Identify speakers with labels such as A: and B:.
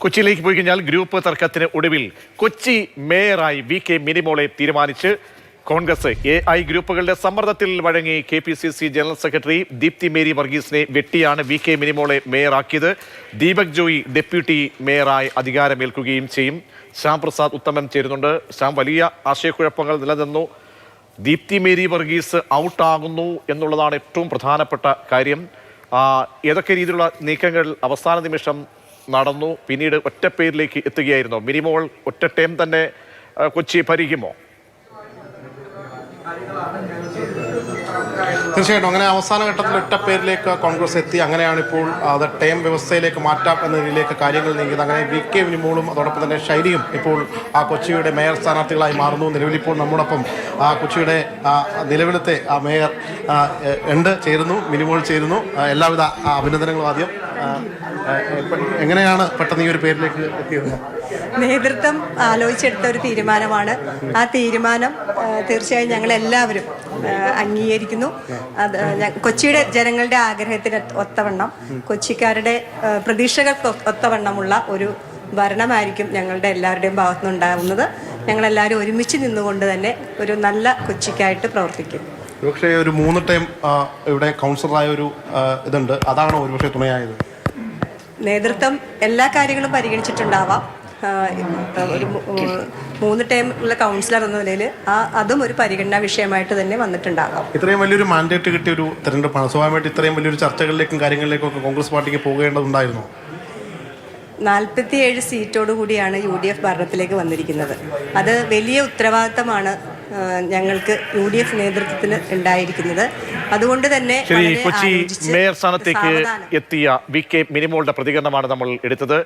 A: കൊച്ചിയിലേക്ക് പോയി കഴിഞ്ഞാൽ ഗ്രൂപ്പ് തർക്കത്തിന് ഒടുവിൽ കൊച്ചി മേയറായി വി കെ മിനിമോളെ തീരുമാനിച്ച് കോൺഗ്രസ് എ ഐ ഗ്രൂപ്പുകളുടെ സമ്മർദ്ദത്തിൽ വഴങ്ങി K P C C general secretary Deepthi Mary വർഗീസിനെ വെട്ടിയാണ് വി കെ മിനിമോളെ മേയറാക്കിയത്. ദീപക് ജോയി ഡെപ്യൂട്ടി മേയറായി അധികാരമേൽക്കുകയും ചെയ്യും. ശ്യാം പ്രസാദ് ഉത്തമൻ ചേരുന്നുണ്ട്. ശ്യാം വലിയ ആശയക്കുഴപ്പങ്ങൾ നിലനിന്നു. ദീപ്തി മേരി വർഗീസ് ഔട്ടാകുന്നു എന്നുള്ളതാണ് ഏറ്റവും പ്രധാനപ്പെട്ട കാര്യം. ഏതൊക്കെ രീതിയിലുള്ള നീക്കങ്ങൾ അവസാന നിമിഷം നടന്നു. പിന്നീട് ഒറ്റപ്പേരിലേക്ക് എത്തുകയായിരുന്നു. മിനിമോൾ ഒറ്റ ടൈം തന്നെ കൊച്ചി ഭരിക്കുമോ?
B: തീർച്ചയായിട്ടും. അങ്ങനെ അവസാന ഘട്ടത്തിൽ ഒറ്റ പേരിലേക്ക് കോൺഗ്രസ് എത്തി. അങ്ങനെയാണ് ഇപ്പോൾ അത് ടേം വ്യവസ്ഥയിലേക്ക് മാറ്റാം എന്ന രീതിയിലേക്ക് കാര്യങ്ങൾ നീങ്ങിയത്. അങ്ങനെ വി കെ വിനിമോളും അതോടൊപ്പം തന്നെ ശൈലിയും ഇപ്പോൾ ആ കൊച്ചിയുടെ മേയർ സ്ഥാനാർത്ഥികളായി മാറുന്നു. നിലവിൽ ഇപ്പോൾ നമ്മോടൊപ്പം ആ കൊച്ചിയുടെ നിലവിലത്തെ ആ മേയർ ഉണ്ട് ചേരുന്നു മിനിമോൾ ചേരുന്നു. എല്ലാവിധ അഭിനന്ദനങ്ങളും ആദ്യം. എങ്ങനെയാണ് പെട്ടെന്ന് ഈ ഒരു പേരിലേക്ക് എത്തിയത്?
C: നേതൃത്വം ആലോചിച്ചെടുത്ത ഒരു തീരുമാനമാണ്. ആ തീരുമാനം തീർച്ചയായും ഞങ്ങൾ എല്ലാവരും അംഗീകരിക്കുന്നു. അത് കൊച്ചിയുടെ ജനങ്ങളുടെ ആഗ്രഹത്തിന് ഒത്തവണ്ണം കൊച്ചിക്കാരുടെ പ്രതീക്ഷകൾക്ക് ഒത്തവണ്ണമുള്ള ഒരു ഭരണമായിരിക്കും ഞങ്ങളുടെ എല്ലാവരുടെയും ഭാഗത്തുനിന്നുണ്ടാകുന്നത് ഞങ്ങളെല്ലാവരും ഒരുമിച്ച് നിന്നുകൊണ്ട് തന്നെ ഒരു നല്ല കൊച്ചിക്കായിട്ട് പ്രവർത്തിക്കും.
B: ഒരുപക്ഷെ ഒരു മൂന്ന് ടൈം ഇവിടെ കൗൺസിലറായ ഒരു ഇതുണ്ട്. അതാണോ ഒരുപക്ഷെ തുണയായത്?
C: നേതൃത്വം എല്ലാ കാര്യങ്ങളും പരിഗണിച്ചിട്ടുണ്ടാവാം. ഒരു മൂന്ന് ടൈം ഉള്ള കൗൺസിലർ എന്ന നിലയിൽ ആ അതും ഒരു പരിഗണനാ വിഷയമായിട്ട് തന്നെ വന്നിട്ടുണ്ടാകാം.
B: ഇത്രയും വലിയൊരു മാൻഡേറ്റ് കിട്ടിയ ഒരു തെരഞ്ഞെടുപ്പാണ്. സ്വാഭാവികമായിട്ട് ഇത്രയും വലിയൊരു ചർച്ചകളിലേക്കും കാര്യങ്ങളിലേക്കും ഒക്കെ കോൺഗ്രസ് പാർട്ടിക്ക് പോകേണ്ടതുണ്ടായിരുന്നു?
C: നാൽപ്പത്തിയേഴ് സീറ്റോടു കൂടിയാണ് യു ഡി എഫ് ഭരണത്തിലേക്ക് വന്നിരിക്കുന്നത്. അത് വലിയ ഉത്തരവാദിത്തമാണ് ഞങ്ങൾക്ക് യു ഡി എഫ് നേതൃത്വത്തിന് ഉണ്ടായിരിക്കുന്നത്. അതുകൊണ്ട് തന്നെ
A: കൊച്ചി മേയർ സ്ഥാനത്തേക്ക് എത്തിയ വി കെ മിനിമോളുടെ പ്രതികരണമാണ് നമ്മൾ എടുത്തത്.